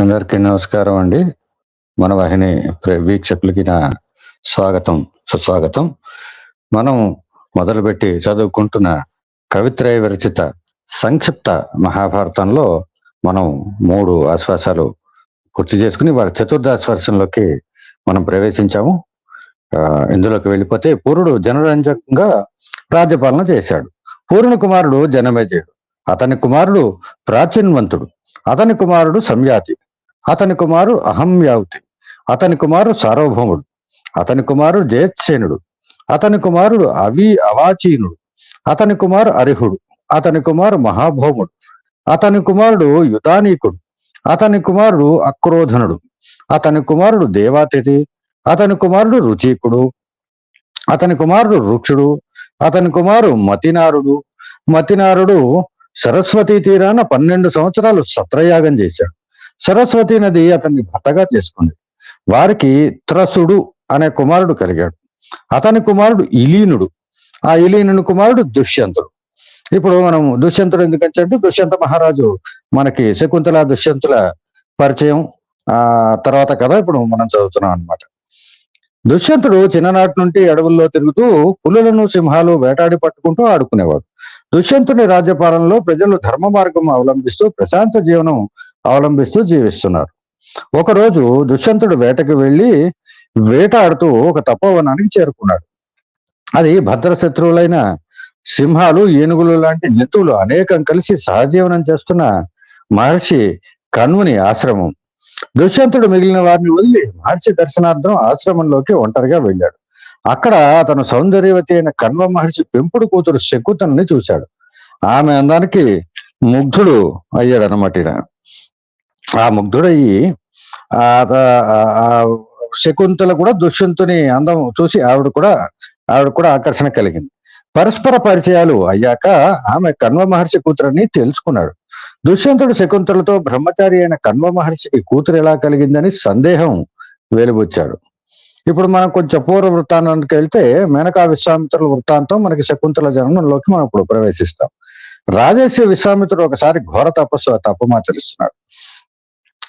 అందరికీ నమస్కారం అండి. మన వాహిని వీక్షకులకి నా స్వాగతం సుస్వాగతం. మనం మొదలుపెట్టి చదువుకుంటున్న కవిత్రయ విరచిత సంక్షిప్త మహాభారతంలో మనం మూడు ఆశ్వాసాలు పూర్తి చేసుకుని వారి చతుర్థాశ్వాసంలోకి మనం ప్రవేశించాము. ఇందులోకి వెళ్ళిపోతే పూర్వుడు జనరంజకంగా రాజ్యపాలన చేశాడు. పూర్ణ కుమారుడు జనమేజయుడు. అతని కుమారుడు ప్రాచీన్వంతుడు. అతని కుమారుడు సంయాతి అతని కుమారు అహమ్యావుతి అతని కుమారు సార్వభౌముడు. అతని కుమారుడు జయత్సేనుడు. అతని కుమారుడు అవి అవాచీనుడు. అతని కుమారు అరిహుడు. అతని కుమారు మహాభౌముడు. అతని కుమారుడు యుధానీకుడు. అతని కుమారుడు అక్రోధనుడు. అతని కుమారుడు దేవాతిథి. అతని కుమారుడు రుచీకుడు. అతని కుమారుడు రుక్షుడు అతని కుమారు మతినారుడు. మతినారుడు సరస్వతీ తీరాన పన్నెండు సంవత్సరాలు సత్రయాగం చేశాడు. సరస్వతి నది అతన్ని భర్తగా చేసుకుంది. వారికి త్రసుడు అనే కుమారుడు కలిగాడు. అతని కుమారుడు ఇలీనుడు. ఆ ఇలీనుని కుమారుడు దుష్యంతుడు. ఇప్పుడు మనం దుష్యంతుడు ఎందుకంటే దుష్యంత మహారాజు మనకి శకుంతల దుష్యంతుల పరిచయం. ఆ తర్వాత కథ ఇప్పుడు మనం చదువుతున్నాం అన్నమాట. దుష్యంతుడు చిన్ననాటి నుండి అడవుల్లో తిరుగుతూ పులులను సింహాలు వేటాడి పట్టుకుంటూ ఆడుకునేవాడు. దుష్యంతుని రాజ్యపాలనలో ప్రజలు ధర్మ మార్గం అవలంబిస్తూ ప్రశాంత జీవనం అవలంబిస్తూ జీవిస్తున్నారు. ఒకరోజు దుష్యంతుడు వేటకి వెళ్ళి వేటాడుతూ ఒక తపోవనానికి చేరుకున్నాడు. అది భద్రశత్రువులైన సింహాలు ఏనుగులు లాంటి జంతువులు అనేకం కలిసి సహజీవనం చేస్తున్న మహర్షి కన్వుని ఆశ్రమం. దుష్యంతుడు మిగిలిన వారిని వదిలి మహర్షి దర్శనార్థం ఆశ్రమంలోకి ఒంటరిగా వెళ్ళాడు. అక్కడ అతను సౌందర్యవతి అయిన కన్వ మహర్షి పెంపుడు కూతురు శకుతనని చూశాడు. ఆమె అందానికి ముగ్ధుడు అయ్యాడు అనమాట ఆ ముగ్ధుడయ్యి ఆ ఆ- శకుంతల కూడా దుష్యంతుని అందం చూసి ఆవిడ కూడా ఆవిడ కూడా ఆకర్షణ కలిగింది. పరస్పర పరిచయాలు అయ్యాక ఆమె కన్వ మహర్షి కూతురని తెలుసుకున్నాడు. దుష్యంతుడు శకుంతలతో బ్రహ్మచారి అయిన కన్వ మహర్షికి కూతురు ఎలా కలిగిందని సందేహం వెలుబుచ్చాడు ఇప్పుడు మనం కొంచెం పూర్వ వృత్తాంతానికి వెళ్తే మేనకా విశ్వామిత్రుల వృత్తాంతం మనకి శకుంతల జననంలోకి మనం ఇప్పుడు ప్రవేశిస్తాం. రాజర్షి విశ్వామిత్రుడు ఒకసారి ఘోర తపస్సు తపమాచరిస్తున్నాడు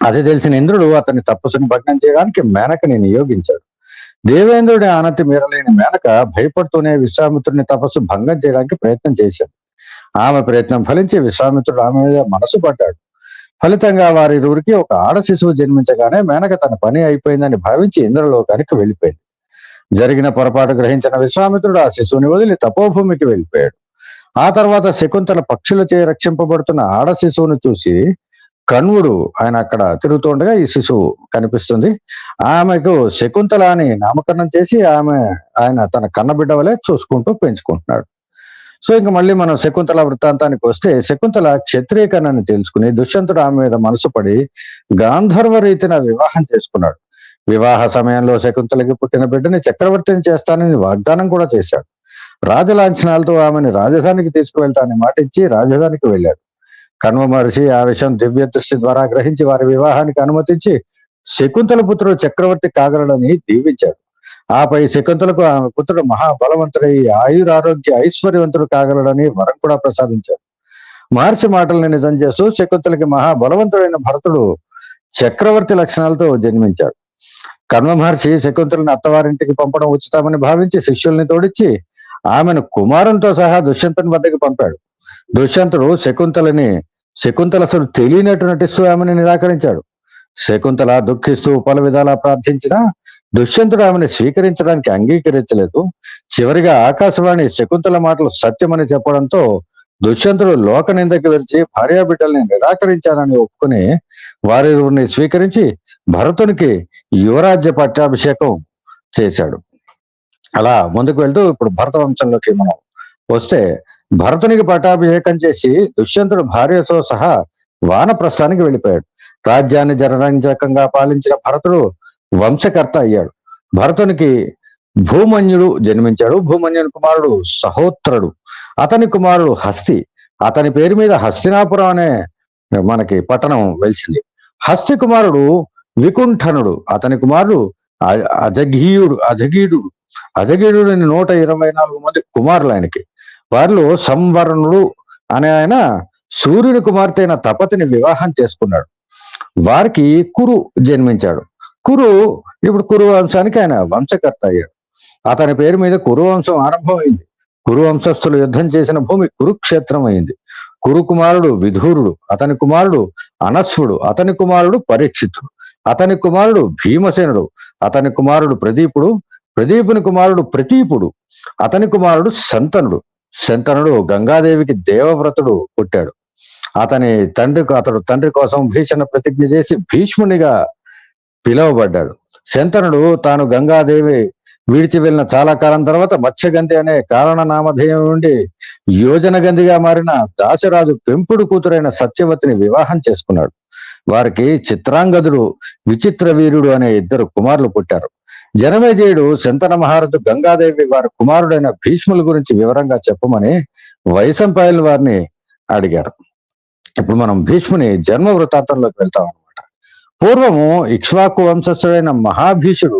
అది తెలిసిన ఇంద్రుడు అతని తపస్సుని భగ్నం చేయడానికి మేనకని నియోగించాడు. దేవేంద్రుడి ఆనతి మీరలేని మేనక భయపడుతూనే విశ్వామిత్రుని తపస్సు భంగం చేయడానికి ప్రయత్నం చేశాడు. ఆమె ప్రయత్నం ఫలించి విశ్వామిత్రుడు ఆమె మీద మనసు పడ్డాడు. ఫలితంగా వారిరువురికి ఒక ఆడ శిశువు జన్మించగానే మేనక తన పని అయిపోయిందని భావించి ఇంద్రలోకానికి వెళ్ళిపోయింది. జరిగిన పొరపాటు గ్రహించిన విశ్వామిత్రుడు ఆ శిశువుని వదిలి తపోభూమికి వెళ్ళిపోయాడు. ఆ తర్వాత శకుంతల పక్షులచే రక్షింపబడుతున్న ఆడ శిశువును చూసి కణ్వుడు ఆయన అక్కడ తిరుగుతుండగా ఈ శిశువు కనిపిస్తుంది. ఆమెకు శకుంతల అని నామకరణం చేసి ఆమె ఆయన తన కన్నబిడ్డ వలె చూసుకుంటూ పెంచుకుంటున్నాడు. సో ఇంకా మళ్ళీ మనం శకుంతల వృత్తాంతానికి వస్తే శకుంతల క్షత్రియ తెలుసుకుని దుష్యంతుడు ఆమె మీద మనసు పడి గాంధర్వ రీతిన వివాహం చేసుకున్నాడు. వివాహ సమయంలో శకుంతలకి పుట్టిన బిడ్డని చక్రవర్తిని చేస్తానని వాగ్దానం కూడా చేశాడు. రాజలాంఛనాలతో ఆమెని రాజధానికి తీసుకువెళ్తానని మాటించి రాజధానికి వెళ్ళాడు. కన్వ మహర్షి ఆ విషయం దివ్య దృష్టి ద్వారా గ్రహించి వారి వివాహానికి అనుమతించి శకుంతల పుత్రుడు చక్రవర్తి కాగలడని దీవించాడు. ఆపై శకుంతలకు ఆమె పుత్రుడు మహాబలవంతుడై ఆయురారోగ్య ఐశ్వర్యవంతుడు కాగలడని వరం కూడా ప్రసాదించాడు. మహర్షి మాటల్ని నిజం చేస్తూ శకుంతలకి మహాబలవంతుడైన భరతుడు చక్రవర్తి లక్షణాలతో జన్మించాడు. కర్మ మహర్షి శకుంతలని అత్తవారింటికి పంపడం ఉచితమని భావించి శిష్యుల్ని తోడిచ్చి ఆమెను కుమారునితో సహా దుష్యంతుని వద్దకు పంపాడు. దుష్యంతుడు శకుంతలని శకుంతల అసలు తెలియనట్టు నటిస్తూ ఆమెను నిరాకరించాడు. శకుంతల దుఃఖిస్తూ పలు విధాలా ప్రార్థించినా దుష్యంతుడు ఆమెను స్వీకరించడానికి అంగీకరించలేదు. చివరిగా ఆకాశవాణి శకుంతల మాటలు సత్యమని చెప్పడంతో దుష్యంతుడు లోక నిందకి విరిచి భార్యాబిడ్డల్ని నిరాకరించానని ఒప్పుకుని వారిని స్వీకరించి భరతునికి యువరాజ్య పట్టాభిషేకం చేశాడు. అలా ముందుకు వెళ్తూ ఇప్పుడు భరత వంశంలోకి మనం వస్తే భరతునికి పట్టాభిషేకం చేసి దుష్యంతుడు భార్యతో సహా వానప్రస్థానికి వెళ్ళిపోయాడు. రాజ్యాన్ని జనరంజకంగా పాలించిన భరతుడు వంశకర్త అయ్యాడు. భరతునికి భూమన్యుడు జన్మించాడు. భూమన్యుని కుమారుడు సహోత్రుడు. అతని కుమారుడు హస్తి. అతని పేరు మీద హస్తినాపురం అనే మనకి పట్టణం వెలిసింది. హస్తి కుమారుడు వికుంఠనుడు. అతని కుమారుడు అజగీయుడు అజగీయుడు. అజగీయుడు నూట ఇరవై నాలుగు మంది కుమారులు ఆయనకి. వారిలో సంవరణుడు అనే ఆయన సూర్యుని కుమార్తె అయిన తపతిని వివాహం చేసుకున్నాడు. వారికి కురు జన్మించాడు. కురు ఇప్పుడు కురు వంశానికి ఆయన వంశకర్త అయ్యాడు. అతని పేరు మీద కురు వంశం ఆరంభమైంది. కురు వంశస్థులు యుద్ధం చేసిన భూమి కురుక్షేత్రం అయింది. కురు కుమారుడు విధూరుడు అతని కుమారుడు అనస్వుడు అతని కుమారుడు పరీక్షితుడు అతని కుమారుడు భీమసేనుడు అతని కుమారుడు ప్రదీపుడు ప్రదీపుని కుమారుడు ప్రతీపుడు అతని కుమారుడు సంతనుడు శంతనుడు గంగాదేవికి దేవవ్రతుడు పుట్టాడు. అతని తండ్రి అతడు తండ్రి కోసం భీషణ ప్రతిజ్ఞ చేసి భీష్మునిగా పిలువబడ్డాడు. శంతనుడు తాను గంగాదేవి విడిచి వెళ్ళిన చాలా కాలం తర్వాత మత్స్యగంధి అనే కారణ నామధేయం నుండి యోజన గంధిగా మారిన దాసరాజు పెంపుడు కూతురైన సత్యవతిని వివాహం చేసుకున్నాడు. వారికి చిత్రాంగదుడు విచిత్ర వీరుడు అనే ఇద్దరు కుమారులు పుట్టారు. జనమేజయుడు శంతన మహారాజు గంగాదేవి వారి కుమారుడైన భీష్ముల గురించి వివరంగా చెప్పమని వైశంపాయలు వారిని అడిగారు. ఇప్పుడు మనం భీష్ముని జన్మ వృత్తాంతంలోకి వెళ్తాం అనమాట పూర్వము ఇక్ష్వాకు వంశస్థుడైన మహాభీషుడు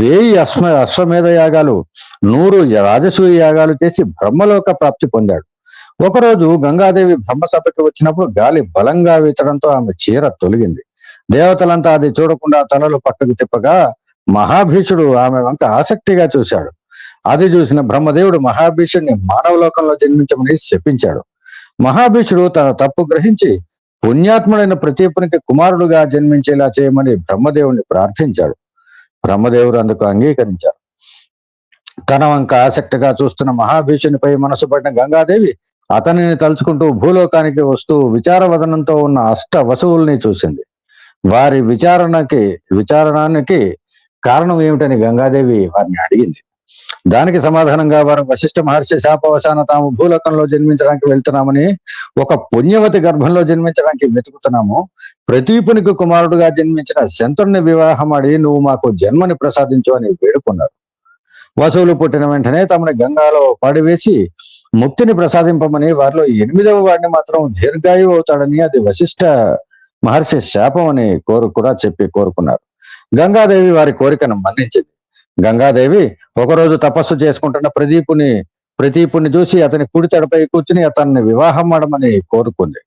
వేయి అశ్వ అశ్వమేధ యాగాలు నూరు రాజసూయ యాగాలు చేసి బ్రహ్మలోక ప్రాప్తి పొందాడు. ఒకరోజు గంగాదేవి బ్రహ్మసభకి వచ్చినప్పుడు గాలి బలంగా వీచడంతో ఆమె చీర తొలగింది. దేవతలంతా అది చూడకుండా తలలు పక్కకు తిప్పగా మహాభీషుడు ఆమె వంక ఆసక్తిగా చూశాడు. అది చూసిన బ్రహ్మదేవుడు మహాభీషుడిని మానవలోకంలో జన్మించమని శపించాడు. మహాభీషుడు తన తప్పు గ్రహించి పుణ్యాత్ముడైన ప్రతీపునికి కుమారుడుగా జన్మించేలా చేయమని బ్రహ్మదేవుని ప్రార్థించాడు. బ్రహ్మదేవుడు అందుకు అంగీకరించారు. తన వంక ఆసక్తిగా చూస్తున్న మహాభీషునిపై మనసు పడిన గంగాదేవి అతనిని తలుచుకుంటూ భూలోకానికి వస్తూ విచారవదనంతో ఉన్న అష్ట వసువుల్ని చూసింది. వారి విచారణకి విచారణానికి కారణం ఏమిటని గంగాదేవి వారిని అడిగింది. దానికి సమాధానంగా వారు వశిష్ఠ మహర్షి శాపవశాన తాము భూలోకంలో జన్మించడానికి వెళ్తున్నామని ఒక పుణ్యవతి గర్భంలో జన్మించడానికి వెతుకుతున్నాము. ప్రతీపునికి కుమారుడుగా జన్మించిన శంతుడిని వివాహం ఆడి నువ్వు మాకు జన్మని ప్రసాదించు అని వేడుకున్నారు. వసువులు పుట్టిన వెంటనే తమని గంగాలో పడివేసి ముక్తిని ప్రసాదింపమని వారిలో ఎనిమిదవ వాడిని మాత్రం దీర్ఘాయువు అవుతాడని అది వశిష్ఠ మహర్షి శాపం అని కోరు కూడా చెప్పి కోరుకున్నారు. గంగాదేవి వారి కోరికను మన్నించింది. గంగాదేవి ఒకరోజు తపస్సు చేసుకుంటున్న ప్రదీపుని ప్రదీపుని చూసి అతని కుడి తడపై కూర్చుని అతన్ని వివాహం ఆడమని కోరుకుంది.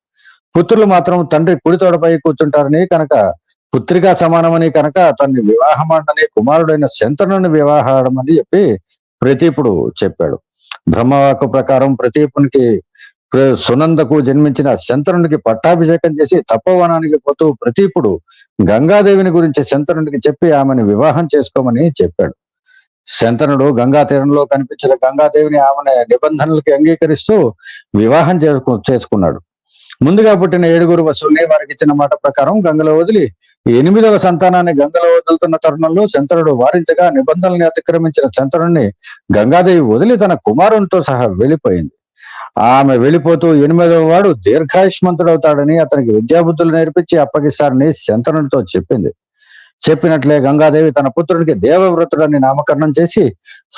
పుత్రులు మాత్రం తండ్రి కుడి తోడపై కూర్చుంటారని కనుక పుత్రిగా సమానమని కనుక అతన్ని వివాహమాడని కుమారుడైన శంతనుని వివాహమని చెప్పి ప్రతీపుడు చెప్పాడు. బ్రహ్మవాకు ప్రకారం ప్రతీపునికి సునందకు జన్మించిన శంతనుడికి పట్టాభిషేకం చేసి తపోవనానికి పోతూ ప్రతీపుడు గంగాదేవిని గురించి శంతనుడికి చెప్పి ఆమెను వివాహం చేసుకోమని చెప్పాడు. శంతనుడు గంగా తీరంలో కనిపించిన గంగాదేవిని ఆమె నిబంధనలకి అంగీకరిస్తూ వివాహం చేసుకు చేసుకున్నాడు. ముందుగా పుట్టిన ఏడుగురు వసువుల్ని వారికి ఇచ్చిన మాట ప్రకారం గంగలో వదిలి ఎనిమిదవ సంతానాన్ని గంగలో వదులుతున్న తరుణంలో శంతనుడు వారించగా నిబంధనల్ని అతిక్రమించిన శంతనుడిని గంగాదేవి వదిలి తన కుమారునితో సహా వెళ్ళిపోయింది. ఆమె వెళ్ళిపోతూ ఎనిమిదవ వాడు దీర్ఘాయుష్మంతుడవుతాడని అతనికి విద్యాబుద్ధులు నేర్పించి అప్పగిస్తారని శంతనుడితో చెప్పింది. చెప్పినట్లే గంగాదేవి తన పుత్రుడికి దేవవ్రతుడని నామకరణం చేసి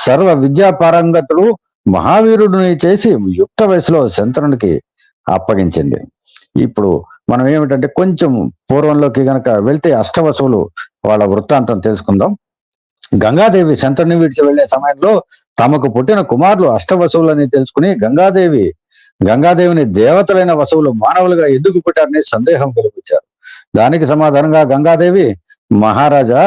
సర్వ విద్యాపారంగతుడు మహావీరుడిని చేసి యుక్త వయసులో శంతనుడికి అప్పగించింది. ఇప్పుడు మనం ఏమిటంటే కొంచెం పూర్వంలోకి గనక వెళ్తే అష్టవసువులు వాళ్ళ వృత్తాంతం తెలుసుకుందాం. గంగాదేవి శంతనుని విడిచి వెళ్ళే సమయంలో తమకు పుట్టిన కుమారులు అష్టవసువులని తెలుసుకుని గంగాదేవి గంగాదేవిని దేవతలైన వసువులు మానవులుగా ఎందుకు పుట్టారని సందేహం వెలిపించారు దానికి సమాధానంగా గంగాదేవి మహారాజా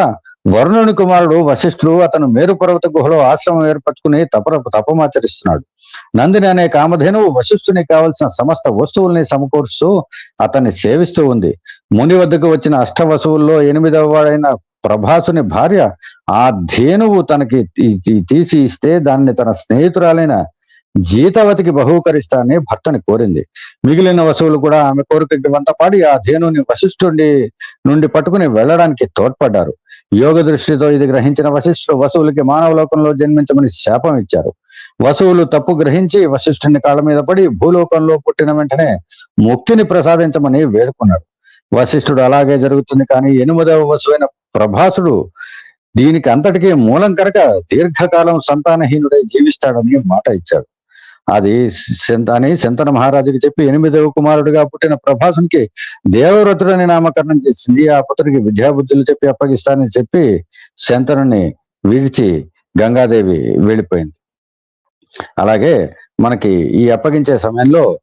వరుణుని కుమారుడు వశిష్ఠుడు అతను మేరు పర్వత గుహలో ఆశ్రమం ఏర్పరచుకుని తప తపమాచరిస్తున్నాడు నందిని అనే కామధేనువు వశిష్ఠుని కావలసిన సమస్త వస్తువుల్ని సమకూరుస్తూ అతన్ని సేవిస్తూ ఉంది. ముని వద్దకు వచ్చిన అష్ట వసువుల్లో ఎనిమిదవ వాడైన ప్రభాసుని భార్య ఆ ధేనువు తనకి తీ- తీసి ఇస్తే దాన్ని తన స్నేహితురాలైన జీతవతికి బహూకరిస్తానని భర్తని కోరింది. మిగిలిన వసువులు కూడా ఆమె కోరికకి వంతపాడి ఆ ధేనుని వశిష్ఠుండి నుండి పట్టుకుని వెళ్ళడానికి తోడ్పడ్డారు. యోగ దృష్టితో ఇది గ్రహించిన వశిష్ఠుడు వసువులకి మానవ లోకంలో జన్మించమని శాపం ఇచ్చారు. వసువులు తప్పు గ్రహించి వశిష్ఠుని కాళ్ళ మీద పడి భూలోకంలో పుట్టిన వెంటనే ముక్తిని ప్రసాదించమని వేడుకున్నారు. వశిష్ఠుడు అలాగే జరుగుతుంది కానీ ఎనిమిదవ వసువైన ప్రభాసుడు దీనికి అంతటికీ మూలం కనుక దీర్ఘకాలం సంతానహీనుడై జీవిస్తాడని మాట ఇచ్చాడు. అది శంత- అని శంతన మహారాజుకి చెప్పి ఎనిమిదవ కుమారుడిగా పుట్టిన ప్రభాసునికి దేవవ్రతుడని నామకరణం చేసింది. ఆ పుత్రుడికి విద్యాబుద్ధులు చెప్పి అప్పగిస్తానని చెప్పి శంతనుని విడిచి గంగాదేవి వెళ్ళిపోయింది. అలాగే మనకి ఈ అప్పగించే సమయంలో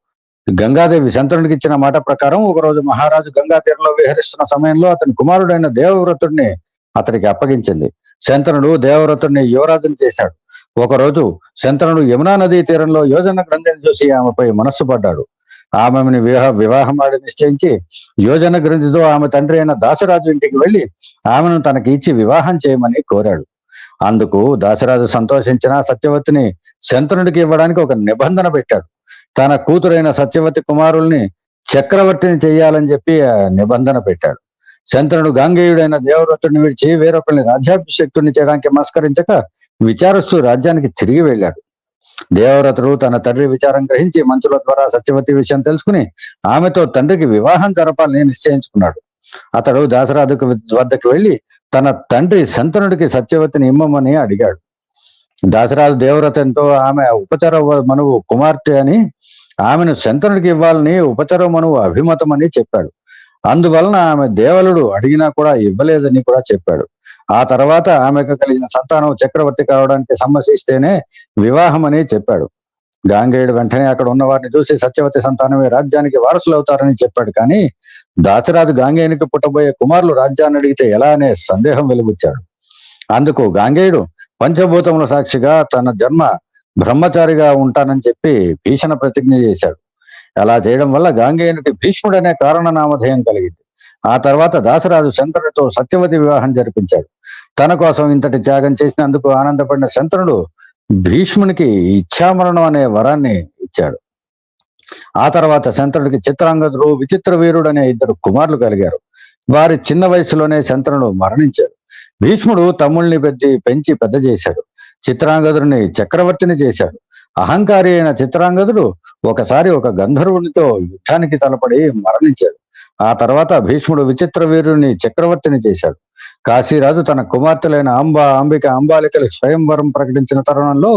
గంగాదేవి శంతనుడికి ఇచ్చిన మాట ప్రకారం ఒకరోజు మహారాజు గంగా తీరంలో విహరిస్తున్న సమయంలో అతని కుమారుడైన దేవవ్రతుడిని అతనికి అప్పగించింది. శంతనుడు దేవవ్రతుడిని యువరాజుని చేశాడు. ఒకరోజు శంతనుడు యమునా నదీ తీరంలో యోజన గ్రంథిని చూసి ఆమెపై మనస్సు పడ్డాడు. ఆమెని వివాహ వివాహం ఆడి నిశ్చయించి యోజన గ్రంథితో ఆమె తండ్రి అయిన దాసరాజు ఇంటికి వెళ్ళి ఆమెను తనకి ఇచ్చి వివాహం చేయమని కోరాడు. అందుకు దాసరాజు సంతోషించిన సత్యవతిని శంతనుడికి ఇవ్వడానికి ఒక నిబంధన పెట్టాడు. తన కూతురైన సత్యవతి కుమారుల్ని చక్రవర్తిని చేయాలని చెప్పి ఆ నిబంధన పెట్టాడు. శంతనుడు గాంగేయుడైన దేవవ్రతుడిని విడిచి వేరొకరిని రాజ్యాభిషక్తుడిని చేయడానికి మస్కరించక విచారిస్తూ రాజ్యానికి తిరిగి వెళ్ళాడు. దేవవ్రతుడు తన తండ్రి విచారం గ్రహించి మంచుల ద్వారా సత్యవతి విషయం తెలుసుకుని ఆమెతో తండ్రికి వివాహం జరపాలని నిశ్చయించుకున్నాడు. అతడు దాసరాజుకు వద్దకు వెళ్ళి తన తండ్రి శంతనుడికి సత్యవతిని ఇమ్మమని అడిగాడు. దాసరాజు దేవవ్రతంతో ఆమె ఉపచర మనువు కుమార్తె అని ఆమెను శంతనుడికి ఇవ్వాలని ఉపచర మనువు అభిమతమని చెప్పాడు. అందువలన ఆమె దేవలుడు అడిగినా కూడా ఇవ్వలేదని కూడా చెప్పాడు. ఆ తర్వాత ఆమెకు కలిగిన సంతానం చక్రవర్తి కావడానికి సమ్మతిస్తేనే వివాహం అని చెప్పాడు. గాంగేయుడు వెంటనే అక్కడ ఉన్న వారిని చూసి సత్యవతి సంతానమే రాజ్యానికి వారసులు అవుతారని చెప్పాడు. కానీ దాసరాజు గాంగేయునికి పుట్టబోయే కుమారులు రాజ్యాన్ని అడిగితే ఎలా అనే సందేహం వెలుగుచ్చాడు అందుకు గాంగేయుడు పంచభూతముల సాక్షిగా తన జన్మ బ్రహ్మచారిగా ఉంటానని చెప్పి భీషణ ప్రతిజ్ఞ చేశాడు. అలా చేయడం వల్ల గాంగేయునికి భీష్ముడనే కారణ నామధేయం కలిగింది. ఆ తర్వాత దాసరాజు శంకరుడితో సత్యవతి వివాహం జరిపించాడు. తన కోసం ఇంతటి త్యాగం చేసినందుకు ఆనందపడిన శంకరుడు భీష్మునికి ఇచ్చామరణం అనే వరాన్ని ఇచ్చాడు. ఆ తర్వాత శంకరుడికి చిత్రాంగదుడు విచిత్ర వీరుడు అనే ఇద్దరు కుమారులు కలిగారు. వారి చిన్న వయసులోనే శంకరుడు మరణించాడు. భీష్ముడు తమ్ముల్ని పెద్ద పెంచి పెద్ద చేశాడు. చిత్రాంగదుడిని చక్రవర్తిని చేశాడు. అహంకారి అయిన చిత్రాంగదుడు ఒకసారి ఒక గంధర్వునితో యుద్ధానికి తలపడి మరణించాడు. ఆ తర్వాత భీష్ముడు విచిత్ర వీరుని చక్రవర్తిని చేశాడు. కాశీరాజు తన కుమార్తెలైన అంబ అంబిక అంబాలికలు స్వయంవరం ప్రకటించిన తరుణంలో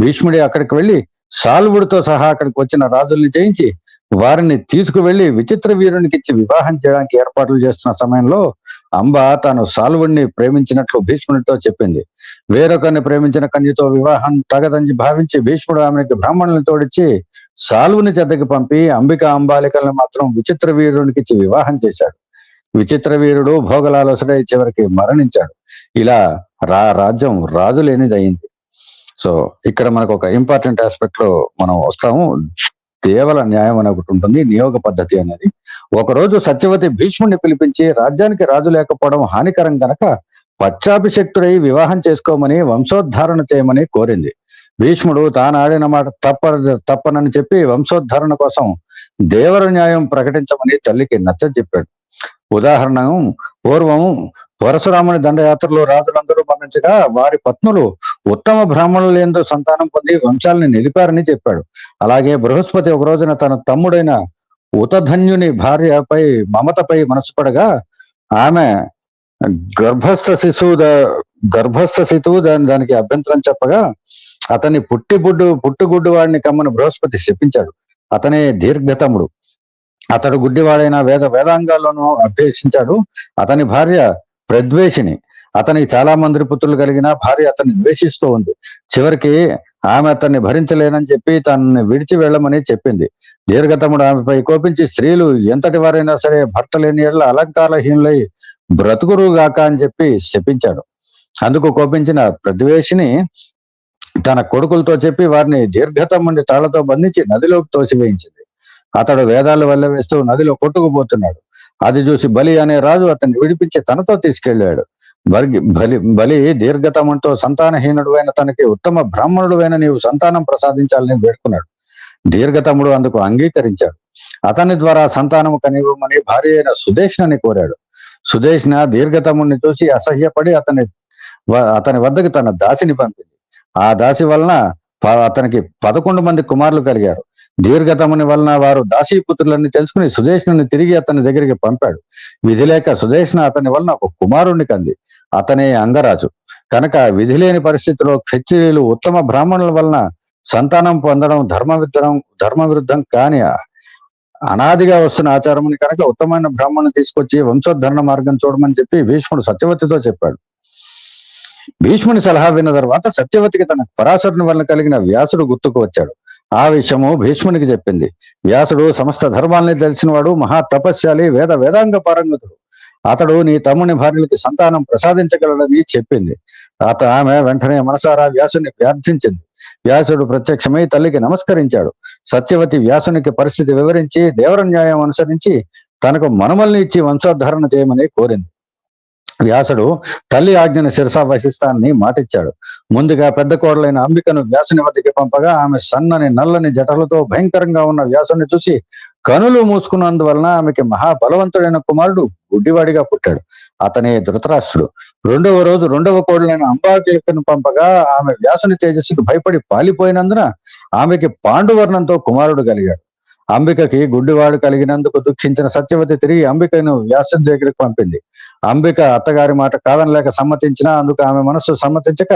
భీష్ముడి అక్కడికి వెళ్ళి సాల్వుడితో సహా అక్కడికి వచ్చిన రాజుల్ని జయించి వారిని తీసుకువెళ్ళి విచిత్ర వీరునికి ఇచ్చి వివాహం చేయడానికి ఏర్పాట్లు చేస్తున్న సమయంలో అంబ తాను సాల్వుడిని ప్రేమించినట్లు భీష్ముడితో చెప్పింది. వేరొకరిని ప్రేమించిన కన్యతో వివాహం తగదని భావించి భీష్ముడు ఆమెకి బ్రాహ్మణులను తోడిచ్చి సాల్వుని చెద్దకి పంపి అంబిక అంబాలికలను మాత్రం విచిత్ర వీరునికి వివాహం చేశాడు. విచిత్ర వీరుడు భోగలాలసుడై చివరికి మరణించాడు. ఇలా రా రాజ్యం రాజు లేనిది అయింది సో ఇక్కడ మనకు ఒక ఇంపార్టెంట్ ఆస్పెక్ట్లో మనం వస్తాము. దేవల న్యాయం అని ఒకటి ఉంటుంది నియోగ పద్ధతి అనేది. ఒకరోజు సత్యవతి భీష్ముడిని పిలిపించి రాజ్యానికి రాజు లేకపోవడం హానికరం గనక పశ్చాభిషక్తుడై వివాహం చేసుకోమని వంశోద్ధారణ చేయమని కోరింది. భీష్ముడు తాను ఆడిన మాట తప్ప తప్పనని చెప్పి వంశోద్ధరణ కోసం దేవర న్యాయం ప్రకటించమని తల్లికి నచ్చ చెప్పాడు. ఉదాహరణ పూర్వం పరశురాముని దండయాత్రలో రాజులందరూ మరణించగా వారి పత్నులు ఉత్తమ బ్రాహ్మణులు ఎందు సంతానం పొంది వంశాలని నిలిపారని చెప్పాడు. అలాగే బృహస్పతి ఒక రోజున తన తమ్ముడైన ఉతధన్యుని భార్యపై మమతపై మనసు పడగా ఆమె గర్భస్థ శిశువు గర్భస్థ శిశువు దాని దానికి అభ్యంతరం చెప్పగా అతని పుట్టి బుడ్డు పుట్టుగుడ్డు వాడిని కమ్మని బృహస్పతి శపించాడు. అతనే దీర్ఘతముడు. అతడు గుడ్డివాడైన వేద వేదాంగాల్లోనూ అభ్యసించాడు. అతని భార్య ప్రద్వేషిని అతనికి చాలా మంది పుత్రులు కలిగిన భార్య అతన్ని ద్వేషిస్తూ ఉంది. చివరికి ఆమె అతన్ని భరించలేనని చెప్పి తనని విడిచి వెళ్ళమని చెప్పింది. దీర్ఘతముడు ఆమెపై కోపించి స్త్రీలు ఎంతటి వారైనా సరే భర్త లేని ఏళ్ళ అలంకారహీనులై బ్రతుకురుగాక అని చెప్పి శపించాడు. అందుకు కోపించిన ప్రతివేశిని తన కొడుకులతో చెప్పి వారిని దీర్ఘతం ఉండి తాళ్ళతో బంధించి నదిలోకి తోసివేయించింది. అతడు వేదాలు వల్లవేస్తూ నదిలో కొట్టుకుపోతున్నాడు. అది చూసి బలి అనే రాజు అతన్ని విడిపించి తనతో తీసుకెళ్ళాడు బలి బలి బలి దీర్ఘతమునితో సంతానహీనుడు అయిన తనకి ఉత్తమ బ్రాహ్మణుడు అయిన నీవు సంతానం ప్రసాదించాలని వేడుకున్నాడు. దీర్ఘతముడు అందుకు అంగీకరించాడు. అతని ద్వారా సంతానము కనివ్వమని భార్య అయిన సుదేష్ణని కోరాడు. సుదేష్ణ దీర్ఘతముని చూసి అసహ్యపడి అతని అతని వద్దకు తన దాసిని పంపింది. ఆ దాసి వలన ప- అతనికి పదకొండు మంది కుమారులు కలిగారు. దీర్ఘతముని వలన వారు దాసీపుత్రులన్నీ తెలుసుకుని సుదేష్ణుని తిరిగి అతని దగ్గరికి పంపాడు. విధి లేక సుదేష్ణ అతని వలన ఒక కుమారుణ్ణి కంది. అతనే అంగరాజు. కనుక విధి లేని పరిస్థితిలో క్షత్రియులు ఉత్తమ బ్రాహ్మణుల వలన సంతానం పొందడం ధర్మ విరుద్ధం ధర్మ విరుద్ధం కాని అనాదిగా వస్తున్న ఆచారముని కనుక ఉత్తమైన బ్రాహ్మణుని తీసుకొచ్చి వంశోద్ధరణ మార్గం చూడమని చెప్పి భీష్ముడు సత్యవతితో చెప్పాడు. భీష్ముని సలహా విన్న తర్వాత సత్యవతికి తన పరాశరుని వలన కలిగిన వ్యాసుడు గుర్తుకు వచ్చాడు. ఆ విషయము భీష్మునికి చెప్పింది. వ్యాసుడు సమస్త ధర్మాల్ని తెలిసినవాడు మహా తపస్యాలి వేద వేదాంగ పారంగతుడు. అతడు నీ తమ్ముని భార్యలకి సంతానం ప్రసాదించగలడని చెప్పింది. అత ఆమె వెంటనే మనసారా వ్యాసుని ప్రార్థించింది. వ్యాసుడు ప్రత్యక్షమై తల్లికి నమస్కరించాడు. సత్యవతి వ్యాసునికి పరిస్థితి వివరించి దేవర న్యాయం అనుసరించి తనకు మనమల్ని ఇచ్చి వంశోద్ధరణ చేయమని కోరింది. వ్యాసుడు తల్లి ఆజ్ఞను శిరసా వహిస్తానని మాటిచ్చాడు. ముందుగా పెద్ద కోడలైన అంబికను వ్యాసుని వద్దకి పంపగా ఆమె సన్నని నల్లని జటలతో భయంకరంగా ఉన్న వ్యాసుని చూసి కనులు మూసుకున్నందువలన ఆమెకి మహాబలవంతుడైన కుమారుడు గుడ్డివాడిగా పుట్టాడు. అతనే ధృతరాష్ట్రుడు. రెండవ రోజు రెండవ కోడలైన అంబాకిలను పంపగా ఆమె వ్యాసుని తేజస్సుకు భయపడి పాలిపోయినందున ఆమెకి పాండువర్ణంతో కుమారుడు కలిగాడు. అంబికకి గుడ్డివాడు కలిగినందుకు దుఃఖించిన సత్యవతి తిరిగి అంబికను వ్యాసం దగ్గరికి పంపింది. అంబిక అత్తగారి మాట కాదనలేక సమ్మతించినా అందుకు ఆమె మనస్సు సమ్మతించక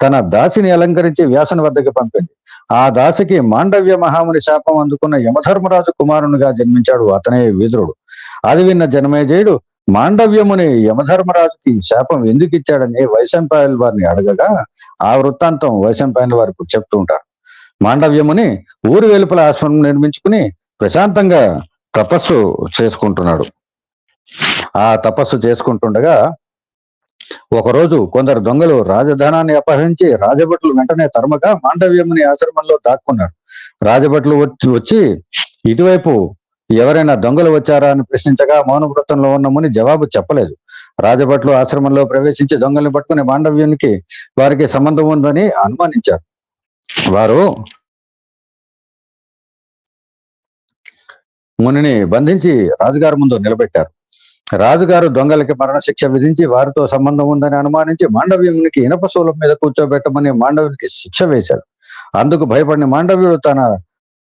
తన దాసిని అలంకరించి వ్యాసన వద్దకు పంపింది. ఆ దాసికి మాండవ్య మహాముని శాపం అందుకున్న యమధర్మరాజు కుమారునిగా జన్మించాడు అతనే విదురుడు అది విన్న జనమేజయుడు మాండవ్యముని యమధర్మరాజుకి శాపం ఎందుకు ఇచ్చాడని వైశంపాయల వారిని అడగగా ఆ వృత్తాంతం వైశంపాయల వారికి చెప్తూ ఉంటారు. మాండవ్యముని ఊరు వెలుపల ఆశ్రమం నిర్మించుకుని ప్రశాంతంగా తపస్సు చేసుకుంటున్నాడు. ఆ తపస్సు చేసుకుంటుండగా ఒకరోజు కొందరు దొంగలు రాజధానాన్ని అపహరించి రాజభట్లు వెంటనే తరమగా మాండవ్యముని ఆశ్రమంలో దాక్కున్నారు. రాజభట్లు వచ్చి వచ్చి ఇటువైపు ఎవరైనా దొంగలు వచ్చారా అని ప్రశ్నించగా మౌనవ్రతంలో ఉన్న ముని జవాబు చెప్పలేదు. రాజభట్లు ఆశ్రమంలో ప్రవేశించి దొంగల్ని పట్టుకుని మాండవ్యునికి వారికి సంబంధం ఉందని అనుమానించారు. వారు మునిని బంధించి రాజుగారి ముందు నిలబెట్టారు. రాజుగారు దొంగలకి మరణశిక్ష విధించి వారితో సంబంధం ఉందని అనుమానించి మాండవ్యునికి ఇనప శూలం మీద కూర్చోబెట్టమని మాండవ్యునికి శిక్ష వేశాడు అందుకు భయపడిన మాండవ్యుడు తన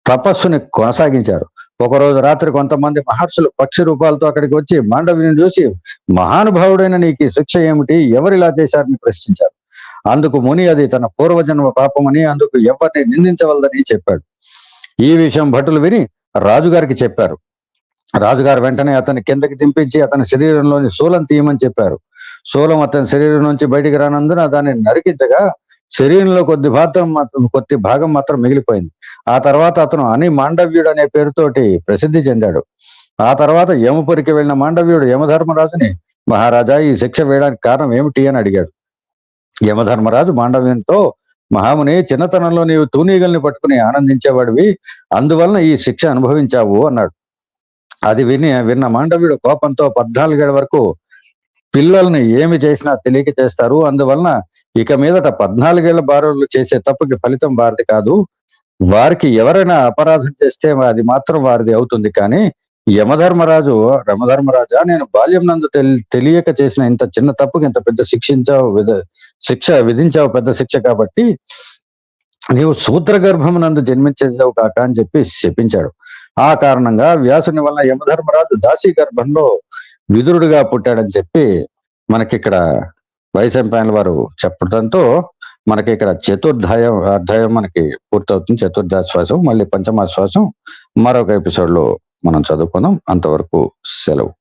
తపస్సుని కొనసాగించారు. ఒకరోజు రాత్రి కొంతమంది మహర్షులు పక్షి రూపాలతో అక్కడికి వచ్చి మాండవ్యుని చూసి మహానుభావుడైన నీకు శిక్ష ఏమిటి? ఎవరిలా చేశారని ప్రశ్నించారు. అందుకు ముని అది తన పూర్వజన్మ పాపమని అందుకు ఎవరిని నిందించవలదని చెప్పాడు. ఈ విషయం భటులు విని రాజుగారికి చెప్పారు. రాజుగారు వెంటనే అతని కిందకి దింపించి అతని శరీరంలోని శూలం తీయమని చెప్పారు. శూలం అతని శరీరం నుంచి బయటికి రానందున దాన్ని నరికించగా శరీరంలో కొద్ది భాగం కొద్ది భాగం మాత్రం మిగిలిపోయింది. ఆ తర్వాత అతను అని మాండవ్యుడు అనే పేరుతోటి ప్రసిద్ధి చెందాడు. ఆ తర్వాత యమపురికి వెళ్ళిన మాండవ్యుడు యమధర్మరాజుని మహారాజా ఈ శిక్ష వేయడానికి కారణం ఏమిటి? అని అడిగాడు. యమధర్మరాజు మాండవ్యంతో మహాముని చిన్నతనంలో నీవు తూనీగల్ని పట్టుకుని ఆనందించేవాడివి అందువలన ఈ శిక్ష అనుభవించావు అన్నాడు. అది విని విన్న మాండవ్యుడు కోపంతో పద్నాలుగేళ్ళ వరకు పిల్లల్ని ఏమి చేసినా తెలియక చేస్తారు అందువలన ఇక మీదట పద్నాలుగేళ్ళ బారులు చేసే తప్పుకి ఫలితం వారిది కాదు. వారికి ఎవరైనా అపరాధం చేస్తే అది మాత్రం వారిది అవుతుంది కానీ యమధర్మరాజు రమధర్మరాజా నేను బాల్యం నందు తెలియక చేసిన ఇంత చిన్న తప్పుకి ఇంత పెద్ద శిక్షించావు విధ- శిక్ష విధించావు పెద్ద శిక్ష కాబట్టి నీవు సూత్ర గర్భమునందు జన్మించేసావు కాక అని చెప్పి శపించాడు. ఆ కారణంగా వ్యాసుని వల్ల యమధర్మరాజు దాసి గర్భంలో విదురుడుగా పుట్టాడని చెప్పి మనకిక్కడ వైశంపాయన వారు చెప్పడంతో మనకి ఇక్కడ చతుర్థాయం అధ్యాయం మనకి పూర్తవుతుంది. చతుర్థాశ్వాసం మళ్ళీ పంచమాశ్వాసం మరొక ఎపిసోడ్లో మనం చదువుకుందాం అంతవరకు సెలవు.